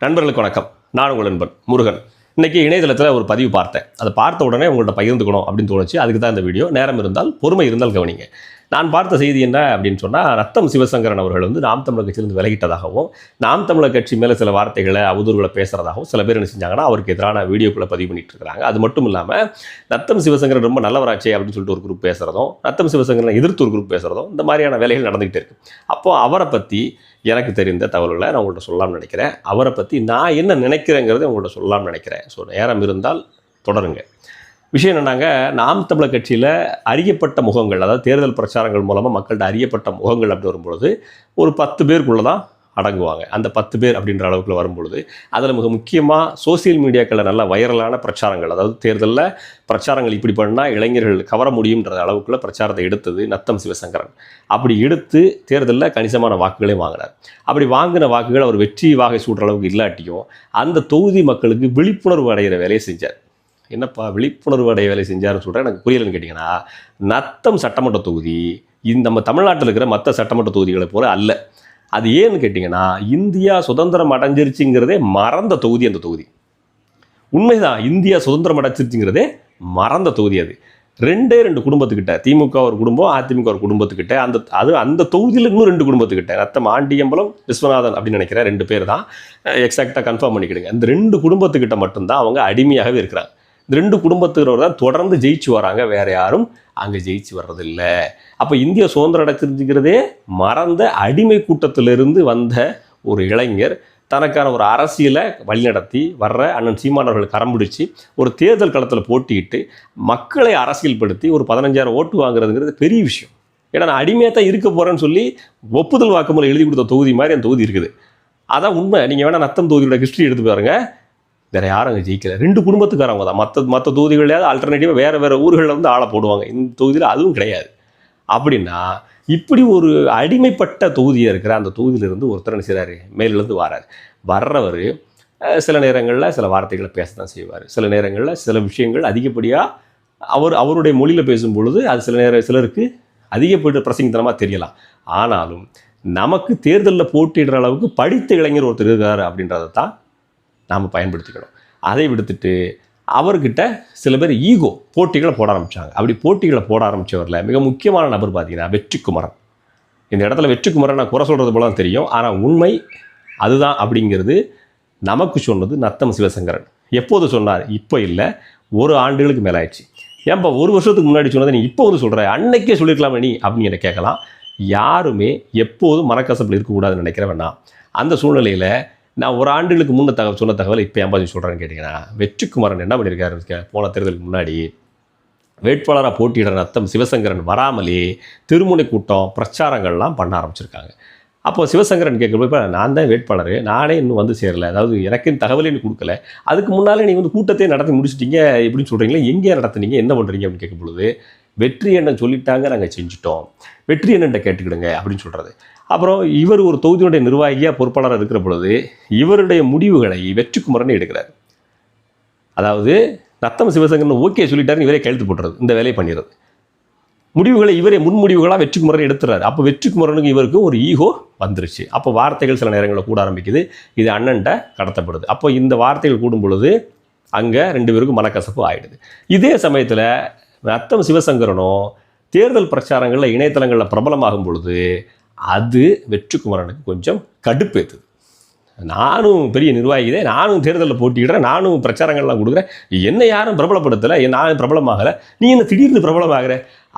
நண்பர்களுக்கு வணக்கம். நான் உங்கள் நண்பன் முருகன். இன்றைக்கி இணையதளத்தில் ஒரு பதிவு பார்த்தேன். அதை பார்த்த உடனே உங்கள்கிட்ட பகிர்ந்துக்கணும் அப்படின்னு தோணுச்சு. அதுக்கு தான் இந்த வீடியோ. நேரம் இருந்தால் பொறுமை இருந்தால் கவனிங்க. நான் பார்த்த செய்தி என்ன அப்படின்னு சொன்னால் ரத்தம் சிவசங்கரன் அவர்கள் வந்து நாம் தமிழர் கட்சியிலிருந்து விலகிட்டதாகவும் நாம் தமிழர் கட்சி மேலே சில வார்த்தைகளை அவதூறுகளை பேசுகிறதாகவும் சில பேர் என்ன செஞ்சாங்கன்னா அவருக்கு எதிரான வீடியோக்களை பதிவு பண்ணிட்டு இருக்கிறாங்க. அது மட்டும் இல்லாமல் ரத்தம் சிவசங்கரன் ரொம்ப நல்லவராச்சே அப்படின்னு சொல்லிட்டு ஒரு குரூப் பேசுகிறதும் ரத்தம் சிவசங்கரனை எதிர்த்து ஒரு குரூப் பேசுகிறதும் இந்த மாதிரியான வேலைகள் நடந்துகிட்டே இருக்குது அப்போது அவரை பற்றி எனக்கு தெரிந்த தகவல்களை நான் உங்கள்கிட்ட சொல்லலாம்னு நினைக்கிறேன். அவரை பற்றி நான் என்ன நினைக்கிறேங்கிறத உங்கள்கிட்ட சொல்லலாம்னு நினைக்கிறேன். ஸோ நேரம் இருந்தால் தொடருங்க. விஷயம் என்னன்னாங்க நாம் தமிழர் கட்சியில் அறியப்பட்ட முகங்கள் அதாவது தேர்தல் பிரச்சாரங்கள் மூலமாக மக்கள்கிட்ட அறியப்பட்ட முகங்கள் அப்படி வரும்பொழுது ஒரு பத்து பேருக்குள்ளே தான் அடங்குவாங்க. அந்த பத்து பேர் அப்படின்ற அளவுக்குள்ள வரும்பொழுது அதில் மிக முக்கியமாக சோசியல் மீடியாக்களில் நல்ல வைரலான பிரச்சாரங்கள் அதாவது தேர்தலில் பிரச்சாரங்கள் இப்படி பண்ணால் இளைஞர்கள் கவர முடியுன்ற அளவுக்குள்ள பிரச்சாரத்தை எடுத்தது நத்தம் சிவசங்கரன். அப்படி எடுத்து தேர்தலில் கணிசமான வாக்குகளையும் வாங்கினார். அப்படி வாங்கின வாக்குகள் அவர் வெற்றி வாகை சூடுற அளவுக்கு இல்லாட்டியும் அந்த தொகுதி மக்களுக்கு விழிப்புணர்வு அடைகிற வேலையை செஞ்சார். என்னப்பா விழிப்புணர்வு அடைய வேலை செஞ்சாருன்னு சொல்கிறேன் எனக்கு புரியலன்னு கேட்டிங்கன்னா நத்தம் சட்டமன்ற தொகுதி இந்த நம்ம தமிழ்நாட்டில் இருக்கிற மற்ற சட்டமன்ற தொகுதிகளை போல அல்ல. அது ஏன்னு கேட்டிங்கன்னா இந்தியா சுதந்திரம் அடைஞ்சிருச்சுங்கிறதே மறந்த தொகுதி அந்த தொகுதி. உண்மைதான் இந்தியா சுதந்திரம் அடைச்சிருச்சுங்கிறதே மறந்த தொகுதி அது. ரெண்டே ரெண்டு குடும்பத்துக்கிட்ட திமுக ஒரு குடும்பம் அதிமுக ஒரு குடும்பத்துக்கிட்ட அந்த அது அந்த தொகுதியில் இன்னும் ரெண்டு குடும்பத்துக்கிட்ட ரத்தம் ஆண்டியம்பலம் விஸ்வநாதன் அப்படின்னு நினைக்கிறேன் ரெண்டு பேர் தான் எக்ஸாக்டாக கன்ஃபார்ம் பண்ணிக்கிடுங்க. இந்த ரெண்டு குடும்பத்துக்கிட்ட மட்டும்தான் அவங்க அடிமையாகவே இருக்கிறாங்க. இந்த ரெண்டு குடும்பத்துக்கிறவர் தான் தொடர்ந்து ஜெயிச்சு வராங்க. வேற யாரும் அங்கே ஜெயிச்சு வர்றதில்லை. அப்போ இந்திய சுதந்திரம் அடைச்சிருச்சுங்கிறதே மறந்த அடிமை கூட்டத்திலிருந்து வந்த ஒரு இளைஞர். தனக்கான ஒரு அரசியலை வழிநடத்தி வர்ற அண்ணன் சீமானவர்கள் கரம் பிடிச்சி ஒரு தேர்தல் களத்தில் போட்டியிட்டு மக்களை அரசியல்படுத்தி ஒரு பதினஞ்சாயிரம் ஓட்டு வாங்குறதுங்கிறது பெரிய விஷயம். ஏன்னா நான் அடிமையாக தான் இருக்க போகிறேன்னு சொல்லி ஒப்புதல் வாக்குமூலம் எழுதி கொடுத்த தொகுதி மாதிரி அந்த தொகுதி இருக்குது. அதான் உண்மை. நீங்கள் வேணால் நத்தம் தொகுதியோட ஹிஸ்ட்ரி எடுத்து பாருங்கள் வேற யாரும் அங்கே ஜெயிக்கல. ரெண்டு குடும்பத்துக்காரவங்க தான். மற்ற மற்ற தொகுதிகளையாவது ஆல்டர்னேட்டிவாக வேறு வேறு ஊர்களில் வந்து ஆளை போடுவாங்க. இந்த தொகுதியில் அதுவும் கிடையாது. அப்படின்னா இப்படி ஒரு அடிமைப்பட்ட தொகுதியாக இருக்கிற அந்த தொகுதியிலிருந்து ஒருத்தர் என்ன செய்கிறாரு மேலிருந்து வராரு. வர்றவர் சில நேரங்களில் சில வார்த்தைகளை பேச தான் செய்வார். சில நேரங்களில் சில விஷயங்கள் அதிகப்படியாக அவர் அவருடைய மொழியில் பேசும் பொழுது அது சில நேரம் சிலருக்கு அதிகப்பட்டு பிரசங்கித்தனமாக தெரியலாம். ஆனாலும் நமக்கு தேர்தலில் போட்டியிடுற அளவுக்கு படித்த இளைஞர் ஒருத்தர் இருக்கார் அப்படின்றத தான் நாம் பயன்படுத்திக்கணும். அதை விடுத்துட்டு அவர்கிட்ட சில பேர் ஈகோ போட்டிகளை போட ஆரம்பித்தாங்க அப்படி போட்டிகளை போட ஆரம்பித்தவரில் மிக முக்கியமான நபர் பார்த்தீங்கன்னா வெற்றிக்குமரன். இந்த இடத்துல வெற்றிக்குமரன் நான் குறை சொல்கிறது போல தான் தெரியும். ஆனால் உண்மை அதுதான் அப்படிங்கிறது நமக்கு சொன்னது நத்தம் சிவசங்கரன். எப்போது சொன்னார்? இப்போ இல்லை. ஒரு ஆண்டுகளுக்கு மேலே ஆயிடுச்சு ஏன்பா ஒரு வருஷத்துக்கு முன்னாடி சொன்னதை நீ இப்போ வந்து சொல்கிற அன்னைக்கே சொல்லியிருக்கலாமே நீ அப்படின்னு என்னை கேட்கலாம். யாருமே எப்போதும் மனக்கசப்பில் இருக்கக்கூடாதுன்னு நினைக்கிறவன் அந்த சூழ்நிலையில் நான் ஒரு ஆண்டுகளுக்கு முன்ன தகவல் சொன்ன தகவலை இப்போ ஏன் பதில் சொல்கிறேன்னு கேட்டிங்கன்னா வெற்றிக்குமரன் என்ன பண்ணியிருக்காரு போன தேர்தலுக்கு முன்னாடி வேட்பாளராக போட்டியிடுற ரத்தம் சிவசங்கரன் வராமலே திருமுனை கூட்டம் பிரச்சாரங்கள்லாம் பண்ண ஆரம்பிச்சிருக்காங்க. அப்போ சிவசங்கரன் கேட்கும்போது இப்போ நான் தான் வேட்பாளர் நானே இன்னும் வந்து சேரலை அதாவது எனக்கு தகவலே இன்னும் கொடுக்கல அதுக்கு முன்னாலே நீங்கள் வந்து கூட்டத்தை நடத்தி முடிச்சிட்டீங்க எப்படின்னு சொல்கிறீங்களா எங்கே நடத்துனீங்க? என்ன பண்ணுறீங்க அப்படின்னு கேட்கும் பொழுது வெற்றி எண்ணம் சொல்லிட்டாங்க நாங்கள் செஞ்சுட்டோம். வெற்றி எண்ணன்ட்ட கேட்டுக்கிடுங்க அப்படின்னு சொல்கிறது அப்புறம் இவர் ஒரு தொகுதியுடைய நிர்வாகியாக பொறுப்பாளராக இருக்கிற பொழுது இவருடைய முடிவுகளை வெற்றிக்குமரன் எடுக்கிறார். அதாவது நத்தம் சிவசங்கரன் ஓகே சொல்லிட்டாருன்னு இவரே கழுத்து போட்டுறது இந்த வேலையை பண்ணிடுறது முடிவுகளை இவரே முன்முடிவுகளாக வெற்றிக்குமரன் எடுத்துறாரு. அப்போ வெற்றிக்குமரனுக்கு இவருக்கு ஒரு ஈகோ வந்துருச்சு. அப்போ வார்த்தைகள் சில நேரங்களில் கூட ஆரம்பிக்குது. இது அண்ணன்ட்ட கடத்தப்படுது. அப்போ இந்த வார்த்தைகள் கூடும் பொழுது அங்கே ரெண்டு பேருக்கும் மனக்கசப்பு ஆகிடுது இதே சமயத்தில் நத்தம் சிவசங்கரனும் தேர்தல் பிரச்சாரங்களில் இணையதளங்களில் பிரபலமாகும் பொழுது அது வெற்றிக்குமரனுக்கு கொஞ்சம் கடுப்பேத்துது. நானும் பெரிய நிர்வாகிதே நானும் தேர்தலில் போட்டியிடுறேன் நானும் பிரச்சாரங்கள்லாம் கொடுக்குறேன். என்னை யாரும் பிரபலப்படுத்தலை நான் பிரபலமாகலை நீ என்ன திடீர்னு பிரபலமாகிற?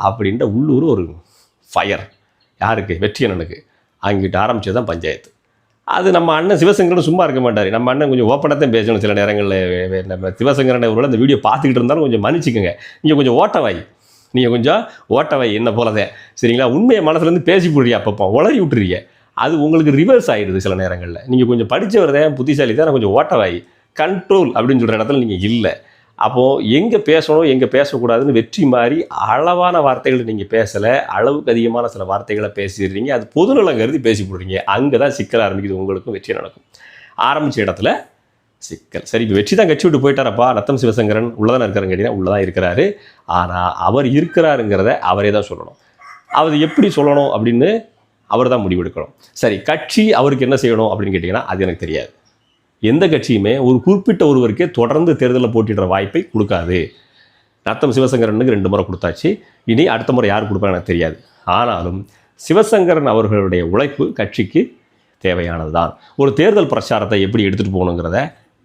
அப்படின்ற உள்ளூர் ஒரு ஃபயர் யாருக்கு? வெற்றி அண்ணனுக்கு அங்கிட்டு ஆரம்பிச்சது தான் பஞ்சாயத்து. அது நம்ம அண்ணன் சிவசங்கரன் சும்மா இருக்க மாட்டார். நம்ம அண்ணன் கொஞ்சம் ஓப்பனாக தான் பேசணும் சில நேரங்களில். நம்ம சிவசங்கரன் அவரோட அந்த வீடியோ பார்த்துக்கிட்டு இருந்தாலும் கொஞ்சம் மன்னிச்சுக்கோங்க. நீங்கள் கொஞ்சம் ஓட்டவாய். நீங்கள் கொஞ்சம் ஓட்டவாய் என்ன போலதே. சரிங்களா? உண்மையை மனசுலேருந்து பேசி போடுறியா அப்பப்போ. உளறி விட்டுறீங்க. அது உங்களுக்கு ரிவர்ஸ் ஆயிடுது சில நேரங்களில். நீங்கள் கொஞ்சம் படித்தவர் தான் புத்திசாலி தான் கொஞ்சம் ஓட்டவாய். கண்ட்ரோல் அப்படின்னு சொல்கிற இடத்துல நீங்கள் இல்லை. அப்போது எங்கே பேசணும் எங்கே பேசக்கூடாதுன்னு வெற்றி மாதிரி அளவான வார்த்தைகளை நீங்கள் பேசலை அளவுக்கு அதிகமான சில வார்த்தைகளை பேசிடுறீங்க. அது பொதுநலம் கருதி பேசி போடுறீங்க. அங்கே தான் சிக்கல் ஆரம்பிக்குது உங்களுக்கும் வெற்றி நடக்கும். ஆரம்பித்த இடத்துல சிக்கல். சரி இப்போ வெற்றி தான் கட்சி விட்டு போயிட்டாரப்பா. ரத்தம் சிவசங்கரன் உள்ளதான் இருக்காருன்னு கேட்டீங்கன்னா உள்ளதான் இருக்கிறாரு. ஆனால் அவர் இருக்கிறாருங்கிறத அவரே தான் சொல்லணும். அவர் எப்படி சொல்லணும் அப்படின்னு அவர் தான் முடிவெடுக்கணும். சரி கட்சி அவருக்கு என்ன செய்யணும் அப்படின்னு கேட்டிங்கன்னா அது எனக்கு தெரியாது. எந்த கட்சியுமே ஒரு குறிப்பிட்ட ஒருவருக்கே தொடர்ந்து தேர்தலில் போட்டிடுற வாய்ப்பை கொடுக்காது. நத்தம் சிவசங்கரனுக்கு ரெண்டு முறை கொடுத்தாச்சு. இனி அடுத்த முறை யார் கொடுப்பாங்க எனக்கு தெரியாது. ஆனாலும் சிவசங்கரன் அவர்களுடைய உழைப்பு கட்சிக்கு தேவையானது தான் ஒரு தேர்தல் பிரச்சாரத்தை எப்படி எடுத்துகிட்டு போகணுங்கிறத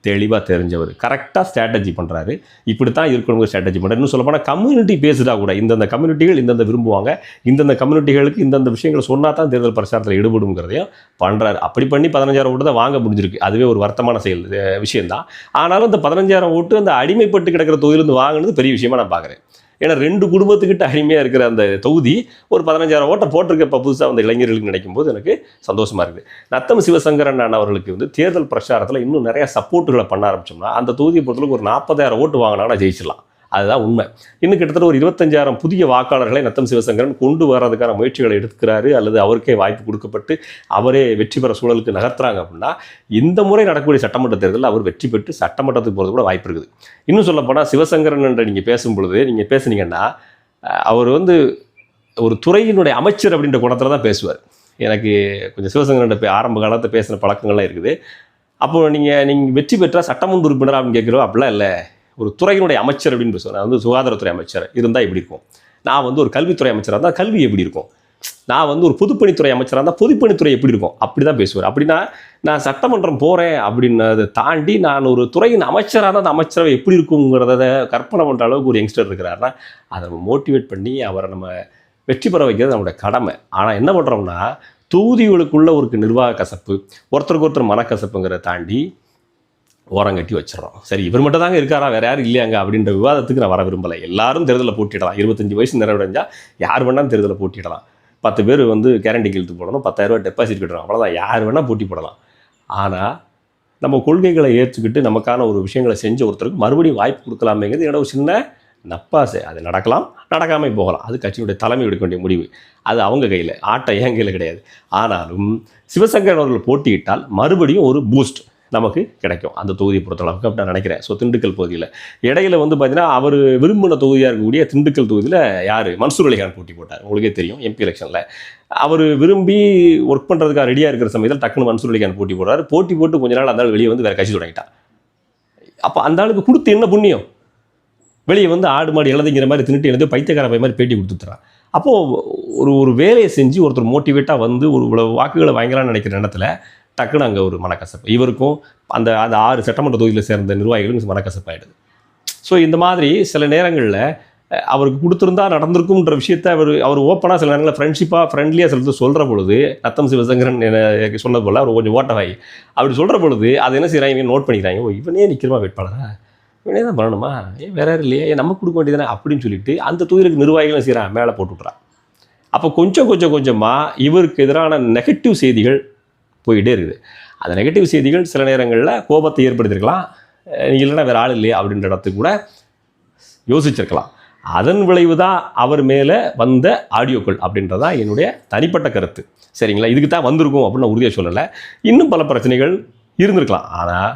தெளிவாக தெரிஞ்சவர். கரெக்டாக ஸ்ட்ராட்டஜி பண்ணுறாரு இப்படி தான் இருக்கணுங்கிற ஸ்ட்ராட்டஜி பண்ணுறாரு இன்னும் சொல்லப்போனால் கம்யூனிட்டி பேசுதா கூட இந்தந்த கம்யூனிட்டிகள் இந்தந்த விரும்புவாங்க. இந்தந்த கம்யூனிட்டிகளுக்கு இந்தந்த விஷயங்களை சொன்னால் தான் தேர்தல் பிரச்சாரத்தில் ஈடுபடுங்கிறதையும் பண்ணுறாரு அப்படி பண்ணி பதினஞ்சாயிரம் ஓட்டு தான் வாங்க முடிஞ்சிருக்கு. அதுவே ஒரு வருத்தமான செயல் விஷயம்தான். ஆனாலும் இந்த பதினஞ்சாயிரம் ஓட்டு அந்த அடிமைப்பட்டு கிடக்கிற தொகுதியிலிருந்து வாங்கினது பெரிய விஷயமா நான் பார்க்குறேன் ஏன்னா ரெண்டு குடும்பத்துக்கிட்ட அடிமையாக இருக்கிற அந்த தொகுதி ஒரு பதினஞ்சாயிரம் ஓட்டை போட்டிருக்க இப்போ புதுசாக அந்த இளைஞர்களுக்கு நினைக்கும் போது எனக்கு சந்தோஷமாக இருக்குது. நத்தம் சிவசங்கரன் அண்ணன் அவர்களுக்கு வந்து தேர்தல் பிரச்சாரத்தில் இன்னும் நிறைய சப்போர்ட்டுகளை பண்ண ஆரம்பிச்சோம்னா அந்த தொகுதியை பொறுத்தளவுக்கு ஒரு நாற்பதாயிரம் ஓட்டு வாங்கினாங்கன்னா ஜெயிச்சிடலாம். அதுதான் உண்மை. இன்னும் கிட்டத்தட்ட ஒரு இருபத்தஞ்சாயிரம் புதிய வாக்காளர்களை நத்தம் சிவசங்கரன் கொண்டு வர்றதுக்கான முயற்சிகளை எடுக்கிறாரு அல்லது அவருக்கே வாய்ப்பு கொடுக்கப்பட்டு அவரே வெற்றி பெற சூழலுக்கு நகர்த்துறாங்க அப்படின்னா இந்த முறை நடக்கக்கூடிய சட்டமன்ற தேர்தலில் அவர் வெற்றி பெற்று சட்டமன்றத்துக்கு போகிறது கூட வாய்ப்பு இருக்குது. இன்னும் சொல்லப்போனால் சிவசங்கரன் என்ற நீங்கள் பேசும் பொழுது நீங்கள் பேசுனீங்கன்னா அவர் வந்து ஒரு துறையினுடைய அமைச்சர் அப்படின்ற குணத்தில் தான் பேசுவார். எனக்கு கொஞ்சம் சிவசங்கரன் ஆரம்ப காலத்தில் பேசின பழக்கங்கள்லாம் இருக்குது. அப்போ நீங்கள் நீங்கள் வெற்றி பெற்றால் சட்டமன்ற உறுப்பினர் அப்படின்னு கேட்குறோம். அப்படிலாம் இல்லை. ஒரு துறையினுடைய அமைச்சர் அப்படின்னு பேசுவேன் நான் வந்து சுகாதாரத்துறை அமைச்சர் இருந்தால் எப்படி இருக்கும்? நான் வந்து ஒரு கல்வித்துறை அமைச்சராக இருந்தால் கல்வி எப்படி இருக்கும்? நான் வந்து ஒரு பொதுப்பணித்துறை அமைச்சராக இருந்தால் பொதுப்பணித்துறை எப்படி இருக்கும்? அப்படி தான் பேசுவார். அப்படின்னா நான் சட்டமன்றம் போகிறேன் அப்படின்னதை தாண்டி நான் ஒரு துறையின் அமைச்சராக இருந்தால் அந்த அமைச்சரவை எப்படி இருக்குங்கிறத கற்பனை பண்ணுற அளவுக்கு ஒரு யங்ஸ்டர் இருக்கிறாருன்னா அதை நம்ம மோட்டிவேட் பண்ணி அவரை நம்ம வெற்றி பெற வைக்கிறது நம்மளுடைய கடமை. ஆனால் என்ன பண்ணுறோம்னா தொகுதிகளுக்குள்ள ஒரு நிர்வாக கசப்பு ஒருத்தருக்கு ஒருத்தர் மனக்கசப்புங்கிறத தாண்டி ஓரங்கட்டி வச்சிடறோம். சரி இவர் மட்டும் தாங்க இருக்காரா? வேற யாரும் இல்லையாங்க அப்படின்ற விவாதத்துக்கு நான் வர விரும்பலை. எல்லாரும் தேர்தலில் போட்டிடலாம் இருபத்தஞ்சு வயசு நிறைவடைஞ்சால் யார் வேணாலும் தேர்தலில் போட்டிடலாம் பத்து பேர் வந்து கேரண்டி இழுத்து போடணும். பத்தாயிரரூபா டெபாசிட் கட்டணும் அவ்வளோதான் யார் வேணால் போட்டி போடலாம். ஆனால் நம்ம கொள்கைகளை ஏற்றுக்கிட்டு நமக்கான ஒரு விஷயங்களை செஞ்ச ஒருத்தருக்கு மறுபடியும் வாய்ப்பு கொடுக்கலாமேங்கிறது என்னோட ஒரு சின்ன நப்பாசை. அது நடக்கலாம் நடக்காமல் போகலாம். அது கட்சியினுடைய தலைமை எடுக்க வேண்டிய முடிவு. அது அவங்க கையில். ஆட்டம் என் கையில் கிடையாது. ஆனாலும் சிவசங்கரன் அவர்கள் போட்டியிட்டால் மறுபடியும் ஒரு பூஸ்ட் நமக்கு கிடைக்கும். அந்த தொகுதியை பொறுத்தளவுக்கு அப்படி நான் நினைக்கிறேன். ஸோ திண்டுக்கல் பகுதியில். இடையில வந்து பார்த்தீங்கன்னா அவர் விரும்பின தொகுதியாக இருக்கக்கூடிய திண்டுக்கல் தொகுதியில் யார்? மன்சூர் அலிகான் போட்டி போட்டார். உங்களுக்கே தெரியும் எம்பி எலெக்ஷனில் அவர் விரும்பி ஒர்க் பண்ணுறதுக்காக ரெடியாக இருக்கிற சமயத்தில் டக்குன்னு மன்சூர் அலிகான் போட்டி போடுறாரு. போட்டி போட்டு கொஞ்ச நாள் அந்த ஆள் வெளியே வந்து வேறு கட்சி தொடங்கிட்டான் அப்போ அந்த ஆளுக்கு கொடுத்து என்ன புண்ணியம்? வெளியே வந்து ஆடு மாடு இழந்துங்கிற மாதிரி தின்னுட்டு எழுந்து பைத்தியக்கார பை மாதிரி பேட்டி கொடுத்துட்றான் அப்போது ஒரு ஒரு வேலையை செஞ்சு ஒருத்தர் மோட்டிவேட்டாக வந்து ஒரு இவ்வளோ வாக்குகளை வாங்கலாம்னு நினைக்கிற இடத்துல டக்குன்னு அங்கே ஒரு மனக்கசப்பு. இவருக்கும் அந்த அந்த ஆறு சட்டமன்ற தொகுதியில் சேர்ந்த நிர்வாகிகளும் மனக்கசப்பாயிடுது. ஸோ இந்த மாதிரி சில நேரங்களில் அவருக்கு கொடுத்துருந்தா நடந்திருக்கும்ன்ற விஷயத்த அவர் அவர் ஓப்பனாக சில நேரங்களில் ஃப்ரெண்ட்ஷிப்பாக ஃப்ரெண்ட்லியாக சிலது சொல்கிற பொழுது நத்தம் சிவசங்கரன் எனக்கு சொன்னது போல் அவர் கொஞ்சம் ஓட்டவாய் அப்படி சொல்கிற பொழுது அதை என்ன செய்கிறாங்க நோட் பண்ணிக்கிறாங்க ஓ இவனே நிற்கிறமா வேட்பாளரா? இவனே தான் பண்ணணுமா ஏன் வேற யாரும் இல்லையா? ஏன் நம்ம கொடுக்க வேண்டியதானே அப்படின்னு சொல்லிட்டு அந்த தொகுதிக்கு நிர்வாகிகளும் செய்கிறான் மேலே போட்டு விட்றான் அப்போ கொஞ்சம் கொஞ்சம் கொஞ்சமாக இவருக்கு எதிரான நெகட்டிவ் செய்திகள் போயிட்டே இருக்குது. அந்த நெகட்டிவ் செய்திகள் சில நேரங்களில் கோபத்தை ஏற்படுத்தியிருக்கலாம். இல்லைன்னா வேறு ஆள் இல்லையா அப்படின்ற இடத்துக்கு கூட யோசிச்சிருக்கலாம். அதன் விளைவு தான் அவர் மேலே வந்த ஆடியோக்கள் அப்படின்றதா என்னுடைய தனிப்பட்ட கருத்து. சரிங்களா? இதுக்கு தான் வந்திருக்கும் அப்படின்னு நான் உறுதியாக சொல்லலை. இன்னும் பல பிரச்சனைகள் இருந்திருக்கலாம். ஆனால்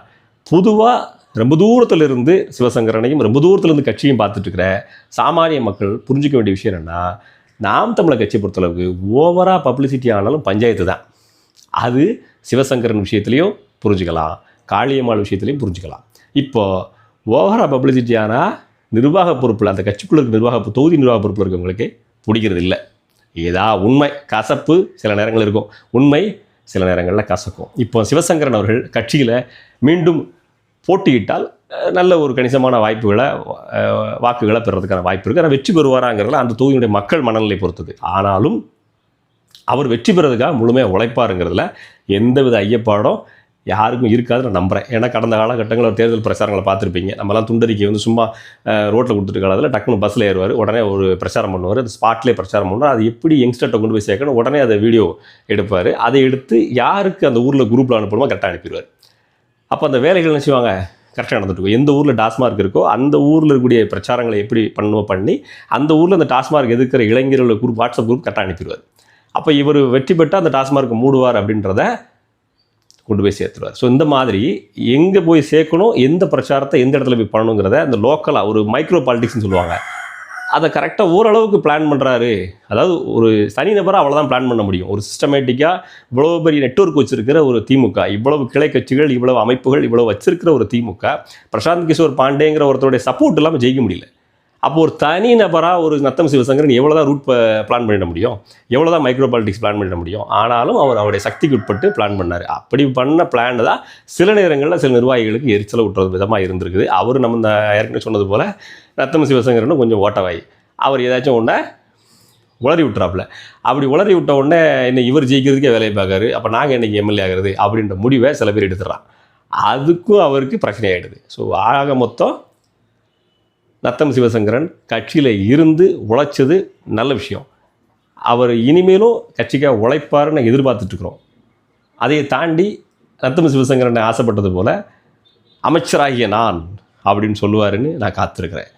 பொதுவாக ரொம்ப தூரத்தில் இருந்து சிவசங்கரனையும் ரொம்ப தூரத்துல இருந்து கட்சியும் பார்த்துட்டு இருக்கிற சாமானிய மக்கள் புரிஞ்சிக்க வேண்டிய விஷயம் என்னென்னா நாம் தமிழர் கட்சியை பொறுத்தளவுக்கு ஓவராக பப்ளிசிட்டி ஆனாலும் பஞ்சாயத்து தான். அது சிவசங்கரன் விஷயத்துலையும் புரிஞ்சுக்கலாம் காளியம்மாள் விஷயத்துலையும் புரிஞ்சுக்கலாம். இப்போது ஓவரா பப்ளிசிட்டி ஆனால் நிர்வாக பொறுப்பில் அந்த கட்சிக்குள்ள இருக்க நிர்வாக தொகுதி நிர்வாக பொறுப்பில் இருக்கவங்களுக்கு பிடிக்கிறது இல்லை. ஏதா உண்மை கசப்பு சில நேரங்கள் இருக்கும். உண்மை சில நேரங்களில் கசக்கும். இப்போ சிவசங்கரன் அவர்கள் கட்சியில் மீண்டும் போட்டியிட்டால் நல்ல ஒரு கணிசமான வாய்ப்புகளை வாக்குகளை பெறதுக்கான வாய்ப்பு இருக்குது ஆனால் வெற்றி பெறுவாராங்கிறதுல அந்த தொகுதியுடைய மக்கள் மனநிலை பொறுத்தது. ஆனாலும் அவர் வெற்றி பெறதுக்காக முழுமையாக உழைப்பாருங்கிறதுல எந்தவித ஐயப்பாடும் யாருக்கும் இருக்காது நான் நம்புகிறேன் ஏன்னா கடந்த காலகட்டங்களில் தேர்தல் பிரச்சாரங்களை பார்த்துருப்பீங்க. நம்மலாம் துண்டறிக்கை வந்து சும்மா ரோட்டில் கொடுத்துட்டு காலத்தில் பஸ்ஸில் ஏறுவார். உடனே ஒரு பிரச்சாரம் பண்ணுவார். அது ஸ்பாட்லேயே பிரச்சாரம் பண்ணுவார். அது எப்படி யங்ஸ்டர்கிட்ட கொண்டு போய் சேர்க்கணும்? உடனே அதை வீடியோ எடுப்பார். அதை எடுத்து யாருக்கு அந்த ஊரில் குரூப்பில் அனுப்பணுமோ கரெக்டாக அனுப்பிடுவார். அப்போ அந்த வேலைகள் என்ன செய்வாங்க? கரெக்டாக நடந்துட்டுருக்கும் எந்த ஊரில் டாஸ்மார்க் இருக்கோ அந்த ஊரில் இருக்கக்கூடிய பிரச்சாரங்களை எப்படி பண்ணுமோ பண்ணி அந்த ஊரில் அந்த டாஸ்மார்க் எதிர்க்கிற இளைஞர்கள் குரூப் வாட்ஸ்அப் குரூப் கரெக்டாக அனுப்பிடுவார். அப்போ இவர் வெற்றி பெற்றால் அந்த டாஸ்மார்க் மூடுவார் அப்படின்றத கொண்டு போய் சேர்த்துருவார். ஸோ இந்த மாதிரி எங்கே போய் சேர்க்கணும் எந்த பிரச்சாரத்தை எந்த இடத்துல போய் பண்ணணுங்கிறத அந்த லோக்கலாக ஒரு மைக்ரோ பாலிடிக்ஸ்னு சொல்லுவாங்க. அதை கரெக்டாக ஓரளவுக்கு பிளான் பண்ணுறாரு அதாவது ஒரு தனிநபராக அவ்வளோதான் பிளான் பண்ண முடியும். ஒரு சிஸ்டமேட்டிக்காக இவ்வளோ பெரிய நெட்வொர்க் வச்சுருக்கிற ஒரு திமுக இவ்வளவு கிளை கட்சிகள் இவ்வளவு அமைப்புகள் இவ்வளவு வச்சிருக்கிற ஒரு திமுக பிரசாந்த் கிஷோர் பாண்டேங்கிற ஒருத்தருடைய சப்போர்ட் இல்லாமல் ஜெயிக்க முடியல. அப்போ ஒரு தனி நபராக ஒரு நத்தம் சிவசங்கரன் எவ்வளோ தான் ரூட் பிளான் பண்ணிட முடியும்? எவ்வளோ தான் மைக்ரோ பாலிடிக்ஸ் பிளான் பண்ணிட முடியும்? ஆனாலும் அவர் அவருடைய சக்திக்கு உட்பட்டு பிளான் பண்ணார். அப்படி பண்ண பிளான் தான் சில நேரங்களில் சில நிர்வாகிகளுக்கு எரிச்சலை விட்டுறது விதமாக இருந்திருக்குது. அவர் நம்ம இந்த ஏற்கனவே சொன்னது போல் ரத்தம் சிவசங்கரனும் கொஞ்சம் ஓட்டவாய். அவர் ஏதாச்சும் ஒன்றை உளறி விட்டுறாப்புல. அப்படி உளறி விட்ட உடனே என்ன இவர் ஜெயிக்கிறதுக்கே வேலையை பார்க்காரு. அப்போ நாங்கள் என்னைக்கு எம்எல்ஏ ஆகிறது? அப்படின்ற முடிவை சில பேர் எடுத்துடுறான். அதுக்கும் அவருக்கு பிரச்சனை ஆகிடுது ஸோ ஆக மொத்தம் நத்தம் சிவசங்கரன் கட்சியில் இருந்து உழைச்சது நல்ல விஷயம். அவர் இனிமேலும் கட்சிக்காக உழைப்பாருன்னு எதிர்பார்த்துட்ருக்குறோம் அதை தாண்டி நத்தம் சிவசங்கரன் ஆசைப்பட்டது போல் அமைச்சராகிய நான் அப்படின்னு சொல்லுவாருன்னு நான் காத்திருக்கிறேன்.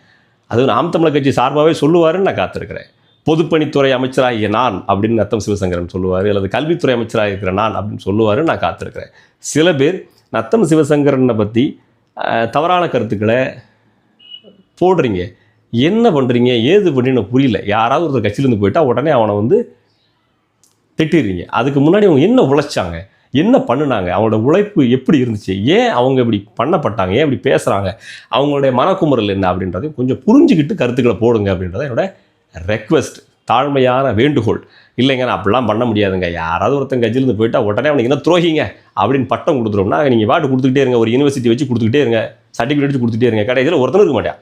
அதுவும் நாம் தமிழர் கட்சி சார்பாகவே சொல்லுவாருன்னு நான் காத்திருக்கிறேன். பொதுப்பணித்துறை அமைச்சராகிய நான் அப்படின்னு நத்தம் சிவசங்கரன் சொல்லுவார் அல்லது கல்வித்துறை அமைச்சராக இருக்கிற நான் அப்படின்னு சொல்லுவாருன்னு நான் காத்திருக்கிறேன். சில பேர் நத்தம் சிவசங்கரனை பற்றி தவறான கருத்துக்களை போடுறீங்க. என்ன பண்ணுறீங்க ஏது பண்ணுறீங்கன்னு புரியல. யாராவது ஒருத்தர் கட்சியிலேருந்து போயிட்டா உடனே அவனை வந்து திட்டிடுறீங்க. அதுக்கு முன்னாடி அவங்க என்ன உழைச்சாங்க? என்ன பண்ணுனாங்க? அவங்களோட உழைப்பு எப்படி இருந்துச்சு? ஏன் அவங்க இப்படி பண்ணப்பட்டாங்க? ஏன் இப்படி பேசுகிறாங்க அவங்களுடைய மனக்குமுறல் என்ன அப்படின்றதையும் கொஞ்சம் புரிஞ்சுக்கிட்டு கருத்துக்களை போடுங்க அப்படின்றத என்னோட ரெக்வெஸ்ட் தாழ்மையான வேண்டுகோள். இல்லைங்க நான் அப்படிலாம் பண்ண முடியாதுங்க. யாராவது ஒருத்தன் கட்சியிலேருந்து போயிட்டா உடனே அவனுக்கு என்ன துரோகிங்க? அப்படின்னு பட்டம் கொடுத்துருவோம்னா நீங்கள் பாட்டு கொடுத்துக்கிட்டே இருங்க. ஒரு யூனிவர்சிட்டி வச்சு கொடுத்துக்கிட்டே இருங்க. சர்டிஃபிகேட் வச்சு கொடுத்துட்டே இருங்க. கடைசியில் ஒருத்தனும் இருக்க மாட்டான்.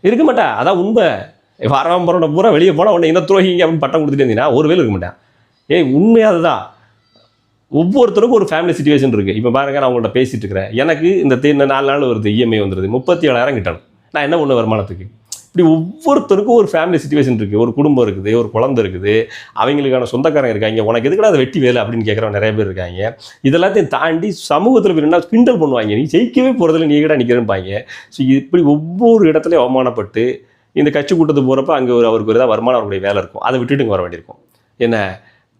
இருக்க மாட்டா. அதான் உண்மை. வாரம் போகிறோட பூரா வெளியே போனால் உன்னை என்ன துரோகிங்க அப்படின்னு பட்டம் கொடுத்துட்டே இருந்தீங்கன்னா ஒரு வேலை இருக்க மாட்டேன் ஏய் உண்மையாக அதுதான். ஒவ்வொருத்தருக்கும் ஒரு ஃபேமிலி சுச்சுவேஷன் இருக்குது இப்போ பாருங்க நான் உங்கள்கிட்ட பேசிகிட்டு இருக்கிறேன். எனக்கு இந்த தே- நாலு நாள் வருது இஎம்ஐ வந்துடுது முப்பத்தி ஏழாயிரம் கிட்டணும். நான் என்ன பண்ண வருமானத்துக்கு? இப்படி ஒவ்வொருத்தருக்கும் ஒரு ஃபேமிலி சுச்சுவேஷன் இருக்குது ஒரு குடும்பம் இருக்குது ஒரு குழந்தை இருக்குது. அவங்களுக்கான சொந்தக்காரங்க இருக்காங்க. உனக்கு எதுக்கடா அதை வெட்டி வேலை அப்படின்னு கேட்குறவங்க நிறைய பேர் இருக்காங்க. இதெல்லாத்தையும் தாண்டி சமூகத்தில் என்ன கிண்டல் பண்ணுவாங்க. நீ ஜெயிக்கவே போகிறதில்ல நீ கிட்ட நிற்கிறேன்பாங்க ஸோ இப்படி ஒவ்வொரு இடத்துலையும் அவமானப்பட்டு இந்த கட்சி கூட்டத்துக்கு போகிறப்ப அங்கே ஒரு அவருக்கு ஒரு ஏதாவது வருமானம் அவருடைய வேலை இருக்கும். அதை விட்டுட்டு வர வேண்டியிருக்கும். என்ன?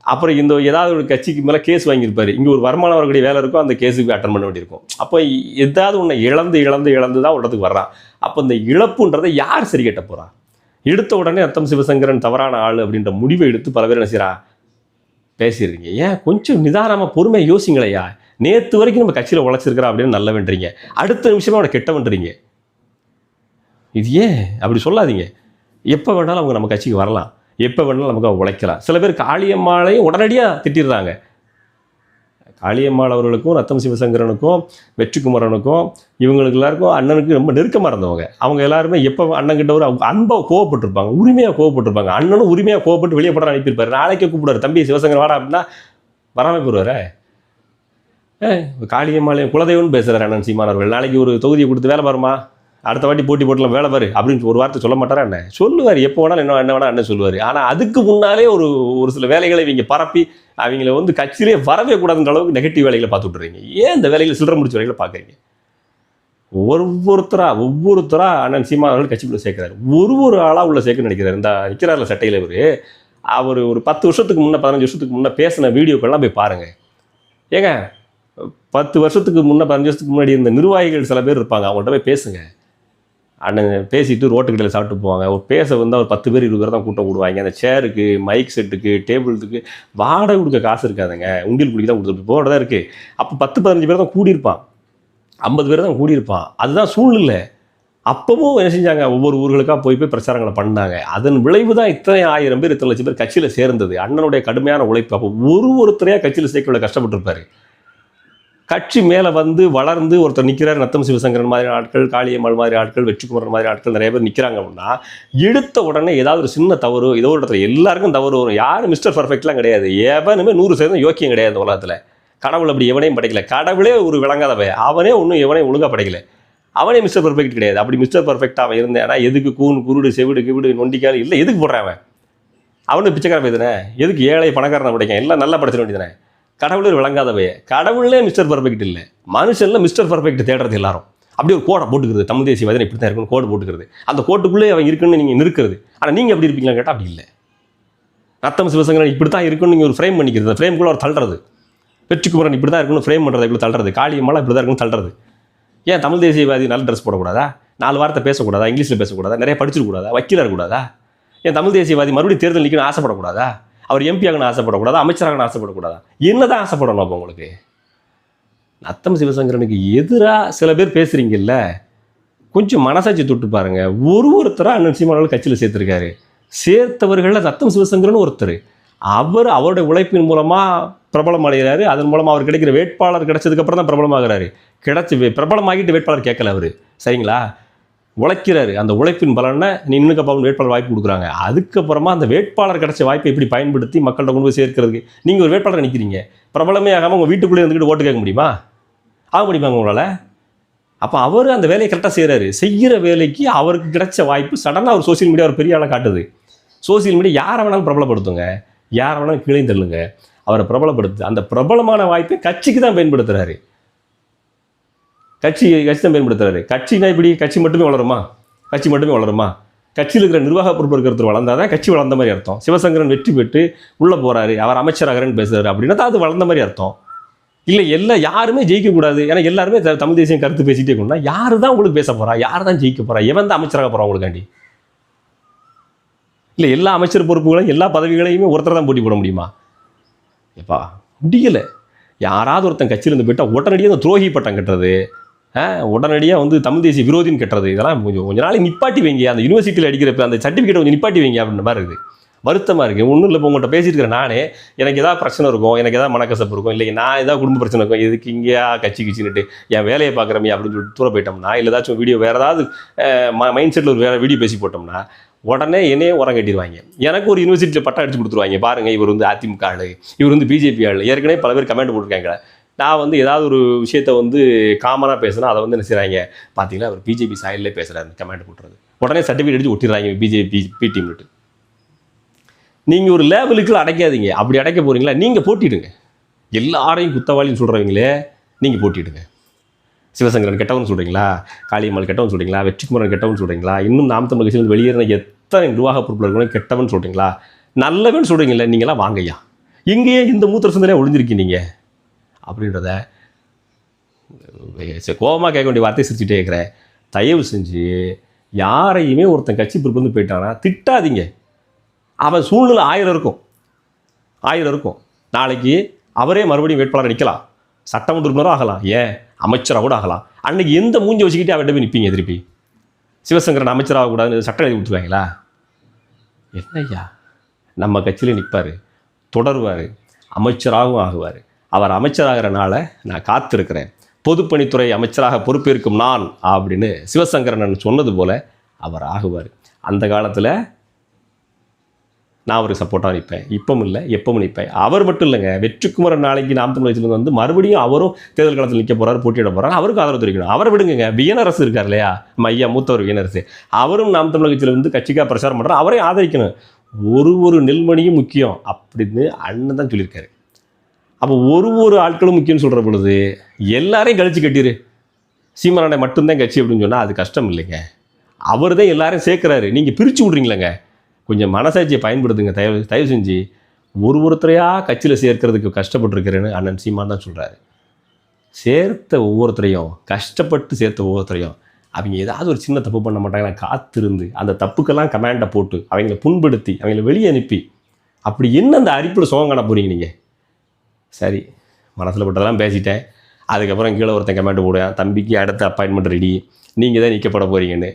அப்புறம் இந்த ஏதாவது ஒரு கட்சிக்கு மேலே கேஸ் வாங்கியிருப்பார். இங்கே ஒரு வருமானம் அவர்களுடைய வேலை இருக்கும் அந்த கேஸுக்கு அட்டன் பண்ண வேண்டியிருக்கும். அப்போ ஏதாவது ஒன்று இழந்து இழந்து இழந்து தான் இடத்துக்கு வர்றான். அப்போ இந்த இழப்புன்றதை யார் சரி கட்ட போகிறா எடுத்த உடனே ரத்தம் சிவசங்கரன் தவறான ஆள் அப்படின்ற முடிவை எடுத்து பல பேர் என்ன செய்கிறா பேசிடுறீங்க. ஏன்? கொஞ்சம் நிதானமாக பொறுமையை யோசிங்களையா நேற்று வரைக்கும் நம்ம கட்சியில் உழைச்சிருக்கிறா அப்படின்னு நல்ல வேண்டுறீங்க அடுத்த நிமிஷமே அவனை கெட்ட வேண்டுறீங்க இது ஏன்? அப்படி சொல்லாதீங்க. எப்போ வேணாலும் அவங்க நம்ம கட்சிக்கு வரலாம். எப்போ வேணாலும் நமக்கு அவங்க உழைக்கலாம். சில பேர் காளியம்மாளையும் உடனடியாக திட்டிடுறாங்க. அழியம்மாள் அவர்களுக்கும் ரத்தம் சிவசங்கரனுக்கும் வெற்றிக்குமரனுக்கும் இவங்களுக்கு எல்லாருக்கும் அண்ணனுக்கு ரொம்ப நெருக்கமாக இருந்தவங்க. அவங்க எல்லாருமே எப்போ அண்ணன்கிட்ட ஒரு அவங்க அன்பாக கோவப்பட்டிருப்பாங்க உரிமையாக கோவப்பட்டிருப்பாங்க. அண்ணனும் உரிமையாக கோவப்பட்டு வெளியே போட அனுப்பியிருப்பாரு. நாளைக்கே கூப்பிடுவார் தம்பி சிவசங்கர் வாடா அப்படின்னா வராமல் போயிடுவாரே காளியம்மாளையும் குலதெய்வம்னு பேசுகிறார் அண்ணன் சீமான் அவர்கள். நாளைக்கு ஒரு தொகுதியை கொடுத்து வேலை பாருமா அடுத்த வாட்டி போட்டி போட்டலாம் வேலை பாரு அப்படின்னு ஒரு வார்த்தை சொல்ல மாட்டாரா என்ன? சொல்லுவார். எப்போ வேணாலும் என்ன என்ன வேணால் என்ன சொல்லுவார். ஆனால் அதுக்கு முன்னாலே ஒரு ஒரு சில வேலைகளை இவங்க பரப்பி அவங்கள வந்து கட்சியிலே வரவே கூடாதுன்ற அளவுக்கு நெகட்டிவ் வேலைகளை பார்த்து விட்றீங்க ஏன் இந்த வேலைகளை சில்லற முடிச்ச வேலைகளை பார்க்குறீங்க? ஒவ்வொருத்தரா ஒவ்வொருத்தரா அண்ணன் சீமா அவர்கள் கட்சிக்குள்ளே சேர்க்கிறாரு. ஒரு ஒரு ஆளாக உள்ள சேர்க்க நினைக்கிறார். இந்த நிற்கிறாரில் சட்டையில் இவர். அவர் ஒரு பத்து வருஷத்துக்கு முன்னே பதினஞ்சு வருஷத்துக்கு முன்னே பேசின வீடியோக்கெல்லாம் போய் பாருங்கள் ஏங்க பத்து வருஷத்துக்கு முன்னே பதினஞ்சு வருஷத்துக்கு முன்னாடி இருந்த நிர்வாகிகள் சில பேர் இருப்பாங்க. அவங்கள்ட்ட போய் பேசுங்கள் அண்ணன் பேசிட்டு ரோட்டுக்கிட்ட சாப்பிட்டு போவாங்க. ஒரு பேச வந்து ஒரு பத்து பேர் இருபது பேர் தான் கூட்டம் கூடுவாங்க. அந்த சேருக்கு மைக் செட்டுக்கு டேபிளுக்கு வாடகை கொடுக்க காசு இருக்காதுங்க. உண்டியல் குடிக்க தான் கொடுத்துட்டு போகிறதா இருக்குது அப்போ பத்து பதினஞ்சு பேர் தான் கூடியிருப்பான். ஐம்பது பேர் தான் கூடியிருப்பான். அதுதான் சூழ்நிலை. அப்பவும் என்ன செஞ்சாங்க? ஒவ்வொரு ஊர்களுக்காக போய் போய் பிரச்சாரங்களை பண்ணாங்க. அதன் விளைவு தான் இத்தனை ஆயிரம் பேர் இத்தனை லட்சம் பேர் கட்சியில் சேர்ந்தது. அண்ணனுடைய கடுமையான உழைப்பு. அப்போ ஒரு ஒருத்தரையாக கட்சியில் சேர்க்கல கஷ்டப்பட்டிருப்பாரு. கட்சி மேலே வந்து வளர்ந்து ஒருத்தர் நிற்கிறார் நத்தம் சிவசங்கரன் மாதிரி ஆட்கள் காளியம்மாள் மாதிரி ஆட்கள் வெற்றிக்குமரன் மாதிரி ஆட்கள் நிறைய பேர் நிற்கிறாங்க அப்படின்னா எடுத்த உடனே ஏதாவது ஒரு சின்ன தவறு ஏதோ ஒரு இடத்துல எல்லாருக்கும் தவறு வரும். யாரும் மிஸ்டர் பர்ஃபெக்ட்லாம் கிடையாது. எவனுமே நூறு சதவீதம் யோக்கியம் கிடையாது உலகத்தில். கடவுள் அப்படி எவனையும் படைக்கல. கடவுளே ஒரு விளங்காதவன் அவனே ஒன்றும் எவனையும் ஒழுங்காக படைக்கல. அவனே மிஸ்டர் பர்ஃபெக்ட் கிடையாது. அப்படி மிஸ்டர் பர்ஃபெக்ட் அவன் இருந்தேன் எதுக்கு கூன் குருடு செவிடு கிவிடு நொண்டிக்கால் இல்லை எதுக்கு போடுறான் அவன்? அவனு பிச்சைக்காரன் போய் எதுக்கு ஏழை பணக்காரனை படைக்கான் எல்லாம் நல்லா படைச்சிட வேண்டியதானே கடவுளில் விளங்காதவை. கடவுளே மிஸ்டர் பர்ஃபெக்ட் இல்லை. மனுஷனில் மிஸ்டர் பர்ஃபெக்ட் தேடுறது எல்லாரும். அப்படியே ஒரு கோடை போட்டுக்கிறது. தமிழ் தேசியவாதம் இப்படி தான் இருக்கணும் கோடு போட்டுக்கிறது. அந்த கோட்டுக்குள்ளே அவன் இருக்குன்னு நீங்கள் நிற்கிறது. ஆனால் நீங்கள் எப்படி இருப்பீங்களா கேட்டால் அப்படி இல்லை. நத்தம் சிவசங்கரன் இப்படி தான் இருக்குன்னு நீங்கள் ஒரு ஃப்ரேம் பண்ணிக்கிறது. அந்த ஃப்ரேம்குள்ளே அவர் தள்ளுறது. வெற்றிக்குமரன் இப்படி தான் இருக்கணும் ஃப்ரேம் பண்ணுறது இப்படி தள்ளுறது. காளியம்மாலாம் இப்படி தான் இருக்கணும் தள்ளுறது. ஏன் தமிழ் தேசியவாதி நல்ல ட்ரெஸ் போடக்கூடாதா? நாலு வார்த்தை பேசக்கூடாதா? இங்கிலீஷில் பேசக்கூடாதா? நிறைய படிச்சிருக்கூடாதா வக்கீலாக இருக்கக்கூடாதா ஏன் தமிழ் தேசியவாதி மறுபடியும் தேர்தல் நிற்கணும்னு ஆசைப்படக்கூடாதா? அவர் எம்பி ஆகணும் ஆசைப்படக்கூடாது? அமைச்சராகணும் ஆசைப்படக்கூடாதா? என்னதான் ஆசைப்படணும் அப்போ உங்களுக்கு? நத்தம் சிவசங்கரனுக்கு எதிராக சில பேர் பேசுகிறீங்கல்ல கொஞ்சம் மனசாட்சி தொட்டு பாருங்கள் ஒரு ஒருத்தராக அண்ணன் சீமானவர்கள் கட்சியில் சேர்த்துருக்காரு. சேர்த்தவர்களில் நத்தம் சிவசங்கரன் ஒருத்தர். அவர் அவருடைய உழைப்பின் மூலமாக பிரபலம் அடைகிறாரு. அதன் மூலமாக அவர் கிடைக்கிற வேட்பாளர் கிடைச்சதுக்கப்புறம் தான் பிரபலமாகிறாரு. கிடைச்சி பிரபலமாகிட்டு வேட்பாளர் கேட்கல அவர். சரிங்களா? உழைக்கிறாரு. அந்த உழைப்பின் பலனை நீ இன்னும் வேட்பாளர் வாய்ப்பு கொடுக்குறாங்க. அதுக்கப்புறமா அந்த வேட்பாளர் கிடைச்ச வாய்ப்பை எப்படி பயன்படுத்தி மக்கள்கிட்ட கொண்டு போய் சேர்க்கிறதுக்கு? நீங்கள் ஒரு வேட்பாளர் நிற்கிறீங்க பிரபலமே ஆகாமல் உங்கள் வீட்டுக்குள்ளே இருந்துக்கிட்டு ஓட்டு கேட்க முடியுமா? ஆக முடியுமாங்க உங்களால்? அப்போ அவர் அந்த வேலையை கரெக்டாக செய்கிறாரு செய்கிற வேலைக்கு அவருக்கு கிடைச்ச வாய்ப்பு சடனாக அவர் சோஷியல் மீடியா ஒரு பெரிய ஆளை காட்டுது. சோஷியல் மீடியா யாரை வேணாலும் பிரபலப்படுத்துங்க. யாரை வேணாலும் கீழே தள்ளுங்க. அவரை பிரபலப்படுத்து அந்த பிரபலமான வாய்ப்பை கட்சிக்கு தான் பயன்படுத்துகிறாரு கட்சி கட்சி தான் பயன்படுத்துறாரு கட்சினா இப்படி கட்சி மட்டுமே வளருமா? கட்சி மட்டுமே வளருமா? கட்சியில் இருக்கிற நிர்வாக பொறுப்பு இருக்கிறது வளர்ந்தாதான் கட்சி வளர்ந்த மாதிரி அர்த்தம். சிவசங்கரன் வெற்றி பெற்று உள்ளே போகிறாரு அவர் அமைச்சராகிறன்னு பேசுகிறார் அப்படின்னா தான் அது வளர்ந்த மாதிரி அர்த்தம். இல்லை எல்லாம் யாருமே ஜெயிக்கக்கூடாது ஏன்னா எல்லாருமே தமிழ் தேசியம் கருத்து பேசிகிட்டே இருக்கணும்னா யார் தான் உங்களுக்கு பேச போகிறா யார் தான் ஜெயிக்க போகிறா எவன் தான் அமைச்சராக போகிறான் உங்களுக்காண்டி? இல்லை எல்லா அமைச்சர் பொறுப்புகளையும் எல்லா பதவிகளையுமே ஒருத்தர் தான் போட்டி போட முடியுமா? எப்பா முடியலை. யாராவது ஒருத்தன் கட்சியிலேருந்து இருந்து உடனடியாக அந்த துரோகி பட்டம் கட்டுறது. உடனடியாக வந்து தமிழ் தேசிய விரோதின்னு கட்டுறது. இதெல்லாம் கொஞ்சம் கொஞ்சம் நாளைக்கு நிப்பாட்டி வைங்க. அந்த யூனிவர்சிட்டியில் அடிக்கிறப்ப அந்த சர்டிஃபிகேட் கொஞ்சம் நிப்பாட்டி வைங்க அப்படின்ற மாதிரி இருக்குது வருத்தமாக இருக்குது ஒன்றும் இல்லை இப்போ உங்கள்கிட்ட பேசியிருக்கிறேன் நானே. எனக்கு ஏதாவது பிரச்சனை இருக்கும் எனக்கு எதாவது மனக்கசப்பு இருக்கும் இல்லை நான் ஏதாவது குடும்ப பிரச்சனை இருக்கும் எதுக்கு இங்கேயா கட்சி கிச்சின்னுட்டு என் வேலையை பார்க்குறமே அப்படின்னு சொல்லிட்டு தூர போயிட்டோம்னா இல்லை ஏதாச்சும் வீடியோ வேறு ஏதாவது மைண்ட் செட்டில் ஒரு வேறு வீடியோ பேசி போட்டோம்னா உடனே என்னையே உரம் கட்டிடுவாங்க. எனக்கு ஒரு யூனிவர்சிட்டியில் பட்டம் அடிச்சு கொடுத்துருவாங்க. பாருங்க இவர் வந்து அதிமுக ஆள் இவர் வந்து பிஜேபி ஆள். ஏற்கனவே பல பேர் கமெண்ட் போட்டிருக்காங்க. நான் வந்து ஏதாவது ஒரு விஷயத்த வந்து காமனாக பேசுனா அதை வந்து என்ன செய்கிறாங்க பார்த்தீங்கன்னா அவர் பிஜேபி சாயல்லே பேசுகிறாரு கமெண்ட் போட்டுறது உடனே சர்டிஃபிகேட் எடுத்து ஒட்டிடுறாங்க பிஜேபி பி டீம்னுட்டு நீங்கள் ஒரு லேபிளுக்குள்ள அடைக்காதீங்க. அப்படி அடைக்க போகிறீங்களா நீங்கள் போட்டிடுங்க. எல்லாரையும் குத்தவாளின்னு சொல்கிறவங்களே நீங்கள் போட்டிடுங்க. சிவசங்கரன் கெட்டவன் சொல்கிறீங்களா காளியம்மாள் கெட்டவன் சொல்கிறீங்களா வெற்றிக்குமரன் கெட்டவன் சொல்கிறீங்களா இன்னும் நாம் தமிழ் கட்சியில் வெளியேறின எத்தனை நிர்வாக பொறுப்பில் கெட்டவன் சொல்கிறீங்களா நல்லவன் சொல்கிறீங்களே நீங்களாம் வாங்கய்யா. இங்கேயே இந்த மூத்திர சிந்தனையாக ஒளிஞ்சிருக்கீங்க நீங்கள் அப்படின்றத கோபமாக கேட்க வேண்டிய வார்த்தையை சிரிச்சுட்டே இருக்கிறேன். தயவு செஞ்சு யாரையுமே ஒருத்தன் கட்சி பொறுப்பு வந்து போயிட்டானா திட்டாதீங்க. அவன் சூழ்நிலை ஆயிரம் இருக்கும். ஆயிரம் இருக்கும். நாளைக்கு அவரே மறுபடியும் வேட்பாளர் நிற்கலாம். சட்டமன்ற உறுப்பினரும் ஆகலாம். ஏன்? அமைச்சராக கூட ஆகலாம். அன்னைக்கு எந்த மூஞ்சி வச்சுக்கிட்டே அவர்கிட்ட போய் நிற்பீங்க திருப்பி? சிவசங்கரன் அமைச்சராக கூடாதுன்னு சட்டம் எழுதி கொடுத்துருவாங்களா? என்னய்யா? நம்ம கட்சியில் நிற்பார் தொடருவார். அமைச்சராகவும் ஆகுவார். அவர் அமைச்சராகிறனால நான் காத்திருக்கிறேன். பொதுப்பணித்துறை அமைச்சராக பொறுப்பேற்கும் நான் அப்படின்னு சிவசங்கரன் சொன்னது போல அவர் ஆகுவார். அந்த காலத்தில் நான் அவருக்கு சப்போர்ட்டாக நிற்பேன். இப்பவும் இல்லை எப்பவும் நிற்பேன். அவர் மட்டும் இல்லைங்க வெற்றிக்குமரன் நாளைக்கு நாம் தமிழ் வந்து மறுபடியும் அவரும் தேர்தல் காலத்தில் நிற்க போகிறார் போட்டியிட போகிறார் அவருக்கு ஆதரவு தெரிவிக்கணும். அவரை விடுங்க வியனரசு இருக்கார் இல்லையா? மையா ஐயா மூத்தவர் வியனரசு அவரும் நாம் தமிழ் கட்சியில் கட்சிக்காக பிரச்சாரம் பண்ணுறாரு அவரையும் ஆதரிக்கணும். ஒரு ஒரு நெல்மணியும் முக்கியம் அப்படின்னு அண்ணன் தான் சொல்லியிருக்காரு. அப்போ ஒரு ஒரு ஆட்களும் முக்கியம்னு சொல்கிற பொழுது எல்லாரையும் கழிச்சு கட்டிரு. சீமானடை மட்டும்தான் கட்சி அப்படின்னு சொன்னால் அது கஷ்டம் இல்லைங்க. அவர் தான் எல்லாரையும் சேர்க்குறாரு. நீங்கள் பிரித்து விட்றீங்களேங்க? கொஞ்சம் மனசாட்சியை பயன்படுத்துங்க. தயவு தயவு செஞ்சு ஒரு ஒருத்தரையாக கட்சியில் சேர்க்கறதுக்கு கஷ்டப்பட்டுருக்கிறேன்னு அண்ணன் சீமான் தான் சொல்கிறாரு சேர்த்த ஒவ்வொருத்தரையும் கஷ்டப்பட்டு சேர்த்த ஒவ்வொருத்தரையும் அவங்க ஏதாவது ஒரு சின்ன தப்பு பண்ண மாட்டாங்கன்னா காத்திருந்து அந்த தப்புக்கெல்லாம் கமாண்டை போட்டு அவங்கள புண்படுத்தி அவங்கள வெளியே அனுப்பி அப்படி என்ன அந்த அரிப்பில் சுகம் காண போகிறீங்க நீங்கள் சரி மனசில் பட்டதெல்லாம் பேசிட்டேன். அதுக்கப்புறம் கீழே ஒருத்தன் கமெண்ட் போடுவேன் தம்பிக்கு அடுத்த அப்பாயின்மெண்ட் ரெடி நீங்கள் தான் நிற்கப்பட போகிறீங்கன்னு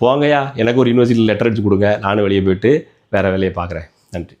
போங்கய்யா எனக்கு ஒரு யூனிவர்சிட்டியில் லெட்டர் அடிச்சு கொடுங்க. நானும் வெளியே போயிட்டு வேறு வேலையை பார்க்குறேன். நன்றி.